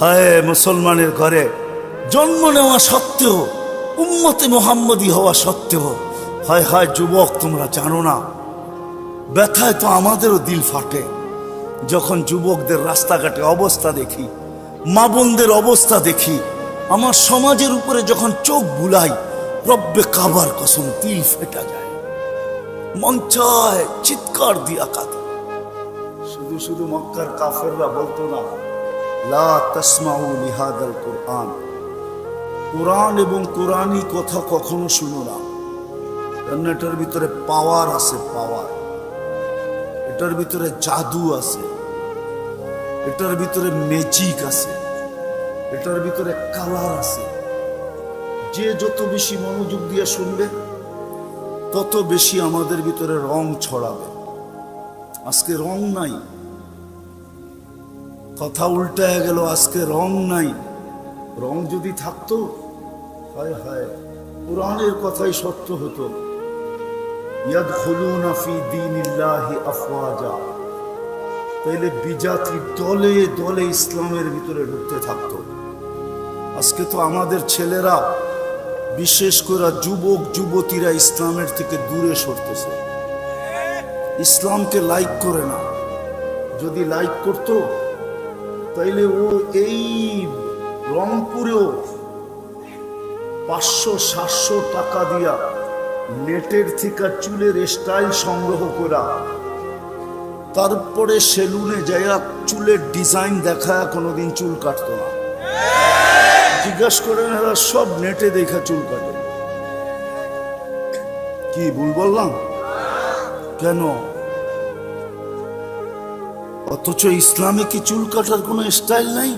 হায় মুসলমানের ঘরে জন্ম নেওয়া সত্ত্বেও, উম্মতে মোহাম্মদি হওয়া সত্ত্বেও, হায় হায় যুবক তোমরা জানো না, ব্যথায় তো আমাদেরও দিল ফাটে। যখন যুবকদের রাস্তাঘাটে অবস্থা দেখি, মা বোনদের অবস্থা দেখি, আমার সমাজের উপরে যখন চোখ বুলাই, রব্বে কাবার কসম তিল ফেটা যায়। মন চায় চিৎকার দিয়া কাঁদে। শুধু শুধু মক্কার কাফেররা বলতো না লা তাসমাউ কোরআন। কোরআন এবং কোরআনই কথা কখনো শুনো না। কারণ এটার ভিতরে পাওয়ার আছে, পাওয়ার। এটার ভিতরে জাদু আছে। এটার ভিতরে ম্যাজিক আছে। এটার ভিতরে কালার আছে। যে যত বেশি মনোযোগ দিয়ে শুনবে, তত বেশি আমাদের ভিতরে রং ছড়াবে। আজকে রং নাই কথা উল্টায় গেল, আজকে রং নাই। রং যদি থাকতো, হায় হায়, কোরআনের কথাই সত্য হতো। তাইলে বিজাতি দলে দলে ইসলামের ভিতরে ঢুকতে থাকতো। আজকে তো আমাদের ছেলেরা, বিশেষ করে যুবক, যুবতীরা ইসলামের থেকে দূরে সরতেছে। ইসলামকে লাইক করে না। যদি লাইক করতো তাইলে ও এই রংপুরেও পাঁচশো, সাতশো টাকা দিয়া নেটের থেকে চুলের স্টাইল সংগ্রহ করা। তারপরে সেলুনে যাইয়া চুলের ডিজাইন দেখায় কোনোদিন চুল কাটতো না। জিজ্ঞাসা করেন, এরা সব নেটে দেখা চুল কাটে? কি ভুল বললাম? কেন? অথচ ইসলামে কি চুল কাটার কোনো স্টাইল নাই?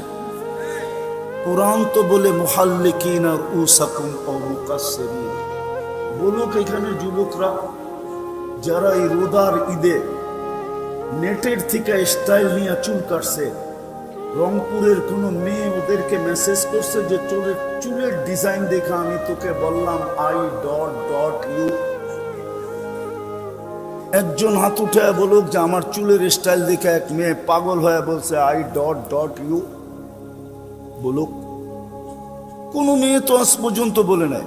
কোরআন তো বলে, মুহাল্লিকিন আর উসাকুম ও মুকাসসিরিন বলুক এখানে যুবকরা, যারা এই রোদার ঈদে নেটের থেকে স্টাইল নিয়ে চুল কাটছে, রংপুরের কোনো মেয়ে ওদেরকে মেসেজ করছে যে, চুলের চুলের ডিজাইন দেখে আমি তোকে বললাম আই ডট ডট ইউ একজন হাত উঠে বলুক যে আমার চুলের স্টাইল দেখে এক মেয়ে পাগল হয়ে বলছে আই ডট ডট ইউ বলুক। কোনো মেয়ে তো আজ পর্যন্ত বলে নাই।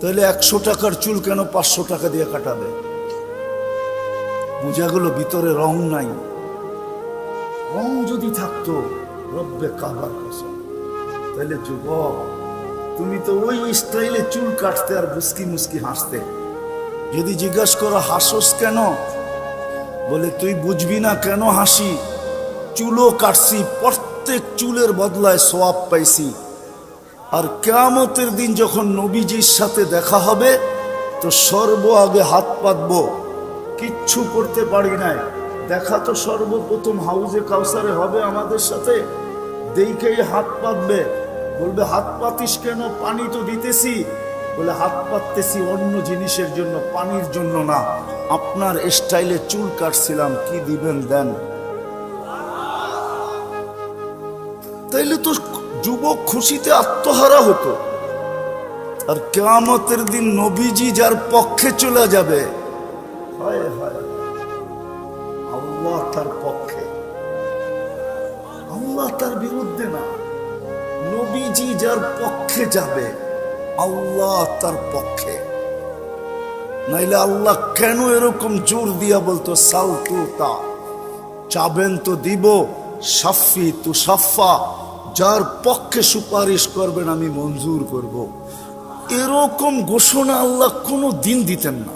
তাহলে একশো টাকার চুল কেন পাঁচশো টাকা দিয়ে কাটাবে? বোঝা গেল ভিতরে রং নাই। রং যদি থাকতো, রব্বে কাবার কসম। তাহলে যুবক, তুমি তো ওই ওই স্টাইলে চুল কাটতে আর মুস্কি মুস্কি হাসতে। যদি জিজ্ঞাসা করো, হাসোস কেন? বলে, তুই বুঝবি না কেন হাসি? চুলও কাটছি, প্রত্যেক চুলের বদলায় সোয়াব পাইছি। আর কেয়ামতের দিন যখন নবীজির সাথে দেখা হবে, তো সর্ব আগে হাত পাতবো। কিচ্ছু করতে পারি নাই। দেখা তো সর্বপ্রথম হাউজে কাউসারে হবে আমাদের সাথে। দেখেই হাত পাতবে। বলবে, হাত পাতিস কেন? পানি তো দিতেছি। বলে, হাত পাততেছি অন্য জিনিসের জন্য, পানির জন্য না। আপনার স্টাইলে চুল কাটছিলাম, কি দিবেন দেন? তাইলে তো যুবক খুশিতে আত্মহারা হতো। আর কেয়ামতের দিন নবীজি যার পক্ষে চলে যাবে তার পক্ষে। আল্লাহ তার বিরুদ্ধে না, নবীজি যার পক্ষে যাবে। আল্লাহ তার পক্ষে। নাইলে আল্লাহ কেন এরকম জোর দিয়া বলতো সাল তু তা, চাবেন তো দিব, সাফি তু সাফা, যার পক্ষে সুপারিশ করবেন আমি মঞ্জুর করব। এরকম ঘোষণা আল্লাহ কোনো দিন দিতেন না।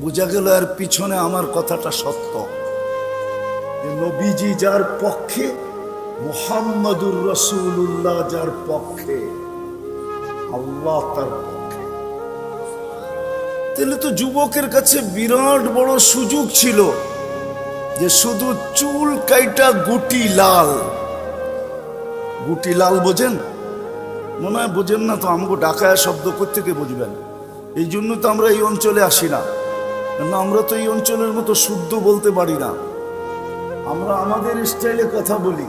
বোঝা গেল এর পিছনে আমার কথাটা সত্য। নবীজি যার পক্ষে, মোহাম্মদুর রসুল্লাহ যার পক্ষে। আল্লাহ তার পক্ষে। তাহলে তো যুবকের কাছে বিরাট বড় সুযোগ ছিল যে শুধু চুল কাইটা গুটি লাল। গুটি লাল বোঝেন? মনে হয় বোঝেন না তো আমাকে ডাকায় শব্দ থেকে বুঝবেন? এই জন্য তো আমরা এই অঞ্চলে আসি না। আমরা তো এই অঞ্চলের মতো শুদ্ধ বলতে পারি না। আমরা আমাদের স্টাইলে কথা বলি।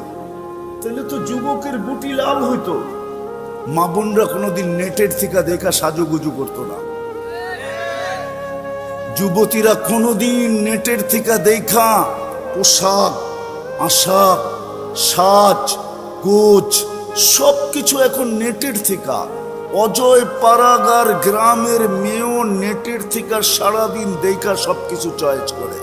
তাহলে তো যুবকের গুটি লাল হইতো। মা বোনরা কোনোদিন নেটের থেকে দেখা সাজুগুজু করতো না। যুবতীরা কোনোদিন নেটের থেকে দেখা পোশাক, আশাক, সাজ কোচ সব কিছু এখন নেটের থেকে। অজয় পাড়াগার গ্রামের মেয়েও নেটের থেকে সারাদিন দেখা সব কিছু চয়েস করে।